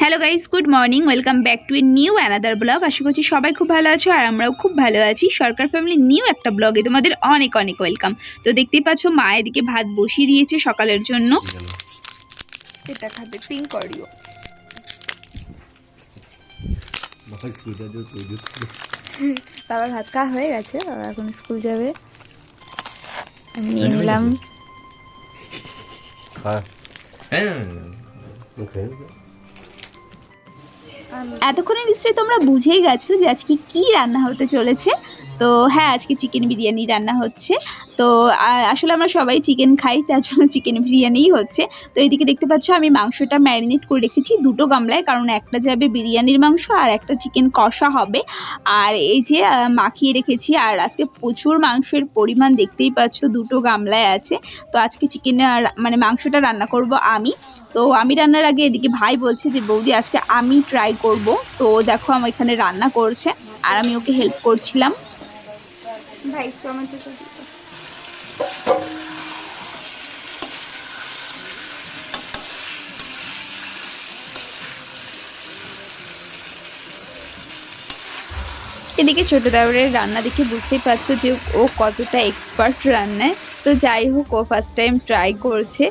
Hello guys good morning welcome back to a new another blog আশা করছি সবাই খুব ভালো আছো আর আমরাও খুব ভালো আছি। সরকার ফ্যামিলি নিউ একটা ব্লগে তোমাদের অনেক অনেক ওয়েলকাম তো দেখতেই পাচ্ছ মা এদিকে ভাত বসিয়ে দিয়েছে সকালের জন্য। এটা খাবে পিঙ্ক অরিও বাবার ভাত খাওয়া হয়ে গেছে বাবা এখন স্কুল যাবে। আমি নিয়ে নিলাম। এতক্ষণে নিশ্চয়ই তোমরা বুঝেই গেছো যে আজকে কি রান্না হতে চলেছে। তো হ্যাঁ আজকে চিকেন বিরিয়ানি রান্না হচ্ছে। তো আসলে আমরা সবাই চিকেন খাই, তার জন্য চিকেন বিরিয়ানিই হচ্ছে। তো এদিকে দেখতে পাচ্ছ, আমি মাংসটা ম্যারিনেট করে রেখেছি দুটো গামলায়, কারণ একটা যাবে বিরিয়ানির মাংস আর একটা চিকেন কষা হবে। আর এই যে মাখিয়ে রেখেছি, আর আজকে প্রচুর মাংসের পরিমাণ দেখতেই পাচ্ছ, দুটো গামলায় আছে। তো আজকে চিকেন মানে মাংসটা রান্না করব আমি। তো আমি রান্নার আগে এদিকে ভাই বলছে যে, বৌদি, আজকে আমি ট্রাই করব। তো দেখো, আমার এখানে রান্না করছে, আর আমি ওকে হেল্প করছিলাম। ভাই টমেটো এদিকে ছোট দাউরের রান্না দেখে বুঝতেই পারছ যে ও কতটা এক্সপার্ট রান্নায়। তো যাই হোক, ও ফার্স্ট টাইম ট্রাই করছে।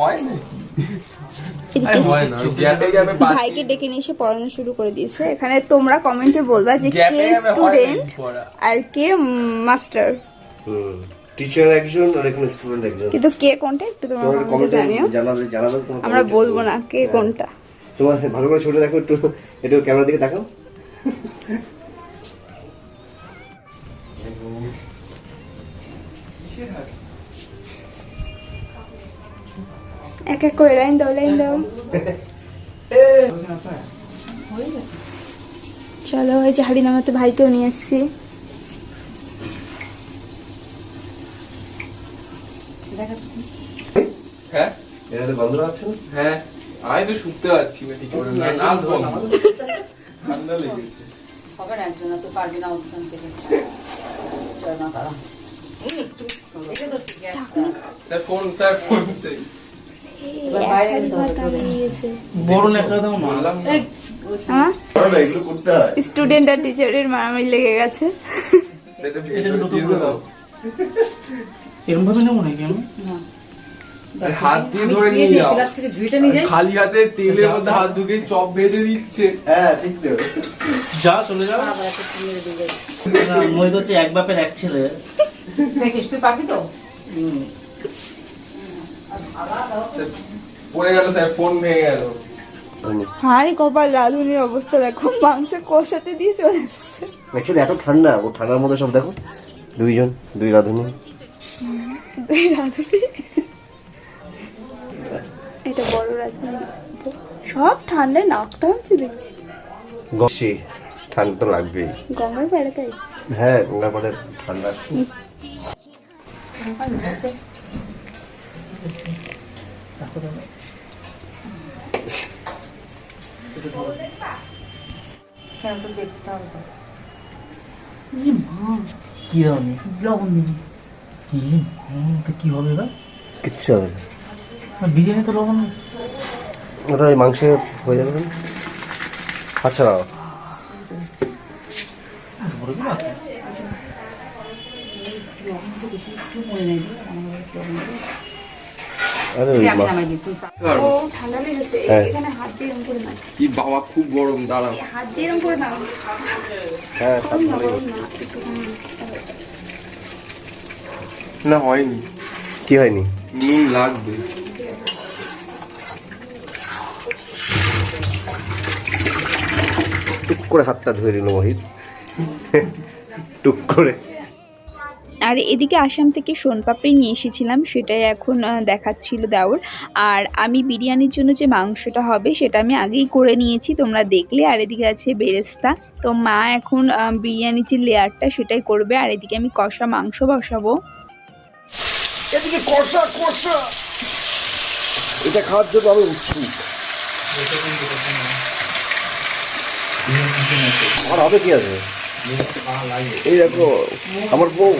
হয় হয় ভাইকে ডেকে নিয়ে এসে পড়ানো শুরু করে দিয়েছে। এখানে তোমরা কমেন্টে বলবা যে কে স্টুডেন্ট আর কে মাস্টার। টিচার একজন আর এখানে স্টুডেন্ট একজন। কিন্তু কে কোনটা একটু তোমরা কমেন্টে কমেন্টে জানিও। জানাবে জানাবে আমরা বলব না কে কোনটা। তোমার ভালো করে ছবিটা দেখো একটু একটু ক্যামেরার দিকে তাকাও। এক এক করে লাইন দাও লাইন দাও। চলো ওই যে হাড়ি নামাতে ভাইকেও নিয়ে এসছি হ্যাঁ? বন্ধুরা হ্যাঁ। আমি তো শুনতে পাচ্ছি ঠিক করে না না ঠান্ডা লেগেছে। হবে না একজন তো পারবি না ওখান থেকে। চল না তারা এটা তো ঠিক আছে স্যার ফোন স্যার ফোন চাই। স্টুডেন্ট আর টিচারের মারামারি লেগে গেছে। এরকম ভাবে নেব নাকি আমি? হাত দিয়ে ধরে নিয়ে যাও। খালি হাতে তেলের মধ্যে হাত ঢুকে চপ ভেজে দিচ্ছে। হ্যাঁ ঠিক তো। যা চলে মই হচ্ছে এক বাপের এক ছেলে। দেখিস তুই পারবি তো? পড়ে গেল স্যার ফোন ভেঙে গেল। হাই কপাল রাধুনির অবস্থা দেখো মাংস কষাতে দিয়ে চলে এসছে। অ্যাকচুয়ালি এত ঠান্ডা ও ঠান্ডার মধ্যে সব দেখো। দুইজন দুই রাধুনি। দুই রাধুনি। এটা বড় রাধুনি। সব ঠান্ডায় নাক টানছে দেখছি। গসি ঠান্ডা তো লাগবেই। গঙ্গার পাড়ে তাই? হ্যাঁ গঙ্গার পাড়ে ঠান্ডা। কেন তো দেখতে হবে। তো। কি দাওনি লবণ দিবি। কি? তো কি হবে এবার? কিচ্ছু হবে না। না, বিরিয়ানি তো লবণ ওটা ওই মাংস হয়ে যাবে না? আচ্ছা একটু মনে নেই আমার লবণ। আরে ঠান্ডা লেগেছে। হ্যাঁ। এখানে হাত দিয়ে এরম করে না কি বাবা খুব গরম দাঁড়াও। হাত দিয়ে এরম করে নাও। হ্যাঁ না হয়নি। কি হয়নি? নুন লাগবে। টুক করে হাতটা ধুয়ে নিল মোহিত। টুক করে। আর এদিকে আসাম থেকে সোনপাপড়ি নিয়ে এসেছিলাম, সেটাই এখন দেখাচ্ছিল দেওর। আর আমি বিরিয়ানির জন্য যে মাংসটা হবে, সেটা আমি আগেই করে নিয়েছি, তোমরা দেখলে। আর এদিকে আছে বেরেস্তা। তো মা এখন বিরিয়ানির যে লেয়ারটা, সেটাই করবে। আর এদিকে আমি কষা মাংস বসাবো। এটা খাওয়ার জন্য আমি উৎসুক। আমার হবে কি আছে? এই দেখো আমার বউ।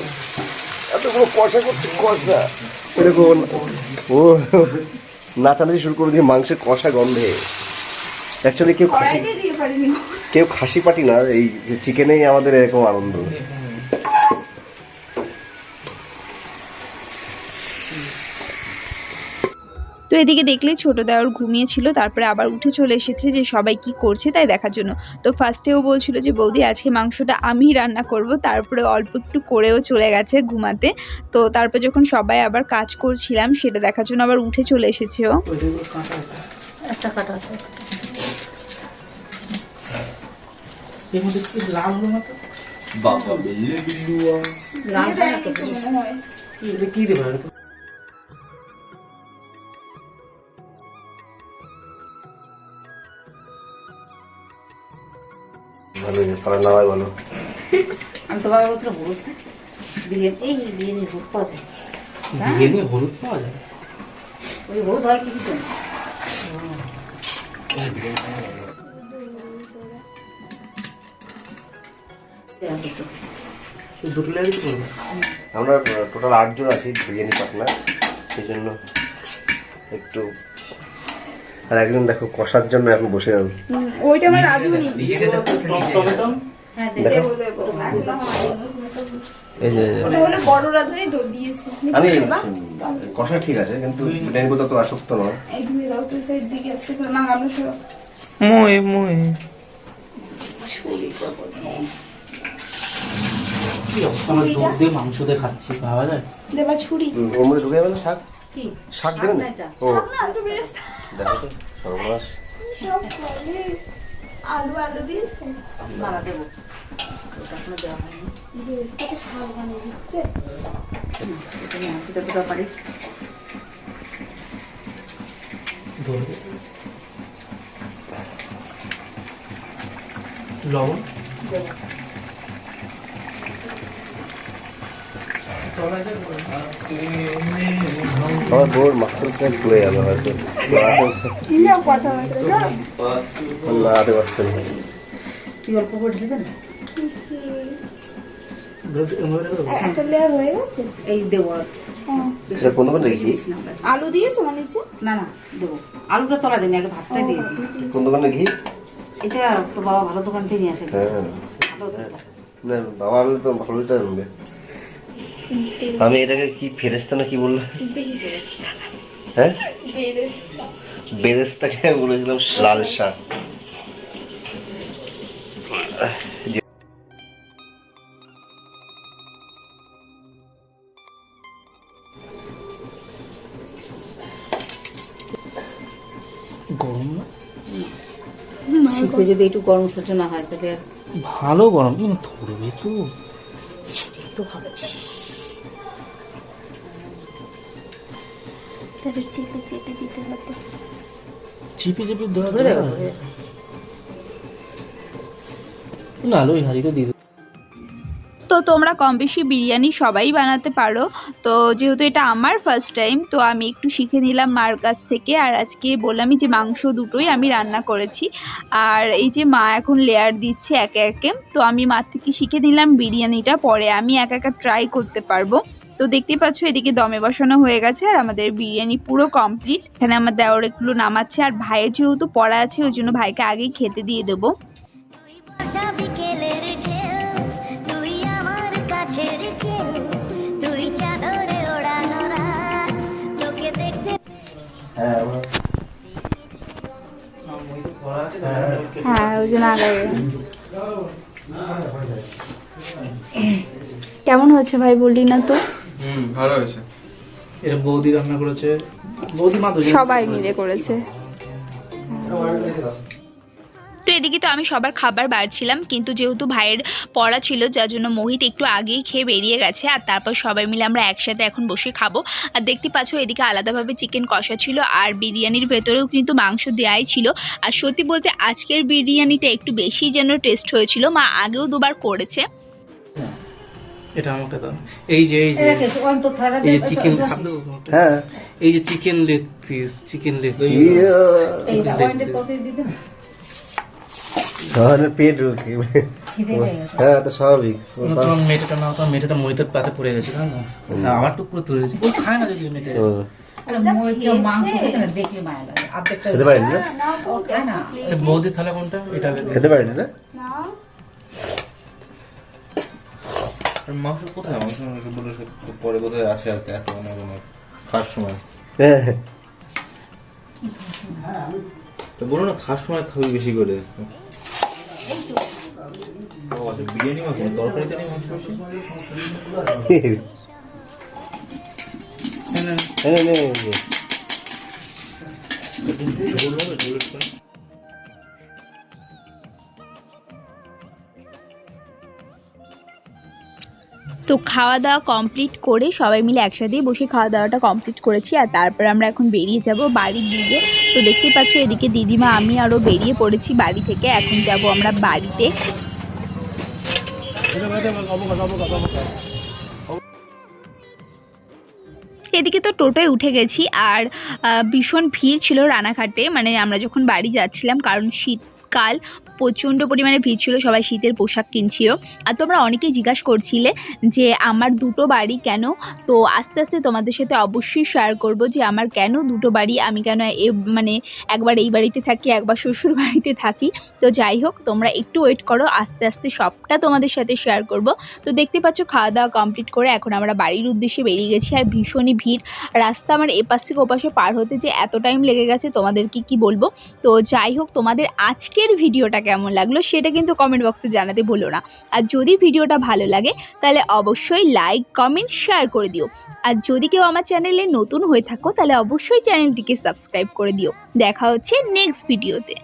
এত বড় কষা করছে কষা। এরকম ও নাচানাচি শুরু করে দিয়ে মাংসের কষা গন্ধে। অ্যাকচুয়ালি কেউ খাসি কেউ খাসি পাটি না এই চিকেনেই আমাদের এরকম আনন্দ। তো এদিকে দেখলে ছোট দেওয়ার ঘুমিয়েছিল তারপরে আবার উঠে চলে এসেছে যে সবাই কি করছে তাই দেখার জন্য। তো ফার্স্টেও বলছিল যে বৌদি আজকে মাংসটা আমিই রান্না করব। তারপরে অল্প একটু করেও চলে গেছে ঘুমাতে। তো তারপর যখন সবাই আবার কাজ করছিলাম সেটা দেখার জন্য আবার উঠে চলে এসেছে ও। একটা কাটা আছে। কি বাবা বেল্লে লাল দেবে কারণ নামাই ভালো আমি তো বাবা বলছিল হলুদ বিরিয়ানি এই বিরিয়ানি হলুদ পাওয়া যায়। বিরিয়ানি হলুদ পাওয়া যায়? ওই হলুদ হয় কি কিছু? আমরা টোটাল আটজন আছি বিরিয়ানি পার্টনার সেই জন্য একটু আর একজন দেখো কষার জন্য এখন বসে আছে। ওইটা আমার রাঁধুনি হ্যাঁ দেখো। দেবো এই যে। ওটা হলো বড় রাঁধুনি দুধ দিয়েছে। আমি কষা ঠিক আছে কিন্তু তো আসক্ত নয়। মাংস দিয়ে খাচ্ছি ভাবা যায়? দেবা ছুরি। ওর মধ্যে ঢুকে না শাক? কি? শাক দেবেন। ও। দেখো তো সর্বনাশ। আলু আলু দিয়েছে। না না দেবো। ওটা এখনও দেওয়া হয়নি বেরেস্তাটা শাক বানিয়ে দিচ্ছে এটা নিয়ে আনতে দেবো ব্যাপারে ধরবে লবণ আমার বউর মাসেল প্যান্ট খুলে যাবে হয়তো। কথা বলতে লাগাতে না তুই অল্প করে ঢেলে দে না একটা লেয়ার হয়ে গেছে? এই দেবো। আর কোন দেখি। আলু দিয়েছ মানে না না দেবো। আলুটা তোলা দিন আগে ভাতটাই দিয়েছি। কোন দোকানে ঘি এটা তো বাবা ভালো দোকান থেকে নিয়ে আসে। হ্যাঁ। ভালো দোকান। না বাবা আমি তো ভালোটা আনবে। আমি এটাকে কি ফেরেস্তা না কি বললাম হ্যাঁ বেরেস্তাকে আমি বলেছিলাম লাল শাক। গরম না? শীতে যদি একটু গরম সহ্য না হয় তাহলে আর ভালো গরম কিন্তু ধরবে তো। একটু হবে। তবে চেপে চেপে দিতে হবে। চিপে চিপে দেওয়া যায় না? ধরে দেবো। না আলো ওই হাঁড়িতে দিয়ে তো তোমরা কম বেশি বিরিয়ানি সবাই বানাতে পারো। তো যেহেতু এটা আমার ফার্স্ট টাইম তো আমি একটু শিখে নিলাম মার কাছ থেকে। আর আজকে বললামই যে মাংস দুটোই আমি রান্না করেছি। আর এই যে মা এখন লেয়ার দিচ্ছে একে একে তো আমি মার থেকে শিখে নিলাম বিরিয়ানিটা। পরে আমি একা একা ট্রাই করতে পারব। তো দেখতেই পাচ্ছ এদিকে দমে বসানো হয়ে গেছে আর আমাদের বিরিয়ানি পুরো কমপ্লিট এখানে আমার দেওয়ার এগুলো নামাচ্ছে আর ভাইয়ের যেহেতু পড়া আছে ওই জন্য ভাইকে আগেই খেতে দিয়ে দেবো। দেখতে হ্যাঁ হ্যাঁ ওই জন্য আগে কেমন হয়েছে ভাই বললি না তো? হুম ভালো হয়েছে। এটা বৌদি রান্না করেছে। বৌদি মা সবাই মিলে করেছে। তো এদিকে তো আমি সবার খাবার বাড়ছিলাম কিন্তু যেহেতু ভাইয়ের পড়া ছিল যার জন্য মোহিত একটু আগেই খেয়ে বেরিয়ে গেছে আর তারপর সবাই মিলে আমরা একসাথে এখন বসে খাব। আর দেখতে পাচ্ছ এদিকে আলাদাভাবে চিকেন কষা ছিল আর বিরিয়ানির ভেতরেও কিন্তু মাংস দেওয়াই ছিল। আর সত্যি বলতে আজকের বিরিয়ানিটা একটু বেশি যেন টেস্ট হয়েছিল। মা আগেও দুবার করেছে। এটা আমাকে দাও। এই যে এই যে এই যে চিকেন হ্যাঁ। এই যে chicken leg piece chicken leg তাহলে পেট হ্যাঁ তো স্বাভাবিক। তোমার মেয়েটা না তোমার মেয়েটা মহিতের পাতে পড়ে গেছে না? না তা আবার টুক করে তুলে ও খায় না যদি মেয়েটা মাংস খেতে না দেখলে মায়া লাগে। অর্ধেকটা খেতে পারেনি না? ও খায় না। আচ্ছা বৌদি থালা কোনটা? এটা খেতে পারেনি না মাংস কোথায়? মাংস মাংস বলে পরে কোথায় আছে আর কি এত মানে মানে খাওয়ার সময়। হ্যাঁ। তো বলো না খাওয়ার সময় খাবি বেশি করে। আচ্ছা বিরিয়ানি মাংস না, তরকারিতে নেই মাংস বেশি? নে, নে। ঝোল হবে ঝোল তো খাওয়া দাওয়া কমপ্লিট করে সবাই মিলে একসাথেই বসে খাওয়া দাওয়াটা কমপ্লিট করেছি আর তারপর আমরা এখন বেরিয়ে যাব বাড়ির দিকে। তো দেখতেই পাচ্ছ এদিকে দিদিমা, আমি আরও বেরিয়ে পড়েছি বাড়ি থেকে। এখন যাব আমরা বাড়িতে। এদিকে তো টোটোয় উঠে গেছি আর ভীষণ ভিড় ছিল রানাঘাটে। মানে আমরা যখন বাড়ি যাচ্ছিলাম, কারণ শীতকাল প্রচণ্ড পরিমাণে ভিড় ছিল, সবাই শীতের পোশাক কিনছিল আর তোমরা অনেকেই জিজ্ঞাসা করছিলে যে আমার দুটো বাড়ি কেন? তো আস্তে আস্তে তোমাদের সাথে অবশ্যই শেয়ার করব যে আমার কেন দুটো বাড়ি, আমি কেন এ মানে একবার এই বাড়িতে থাকি, একবার শ্বশুর বাড়িতে থাকি। তো যাই হোক, তোমরা একটু ওয়েট করো, আস্তে আস্তে সবটা তোমাদের সাথে শেয়ার করব। তো দেখতে পাচ্ছ খাওয়া দাওয়া কমপ্লিট করে এখন আমরা বাড়ির উদ্দেশ্যে বেরিয়ে গেছি আর ভীষণই ভিড়। রাস্তা আমার এপাশ থেকে ওপাশে পার হতে যে এত টাইম লেগে গেছে, তোমাদেরকে কি বলব? তো যাই হোক, তোমাদের আজকের ভিডিওটা কেমন লাগল সেটা কিন্তু কমেন্ট বক্সে জানাতে ভুলো না। আর যদি ভিডিওটা ভালো লাগে, তাহলে অবশ্যই লাইক কমেন্ট শেয়ার করে দিও। আর যদি কেউ আমার চ্যানেলে নতুন হয়ে থাকো, তাহলে অবশ্যই চ্যানেলটিকে সাবস্ক্রাইব করে দিও। দেখা হচ্ছে নেক্সট ভিডিওতে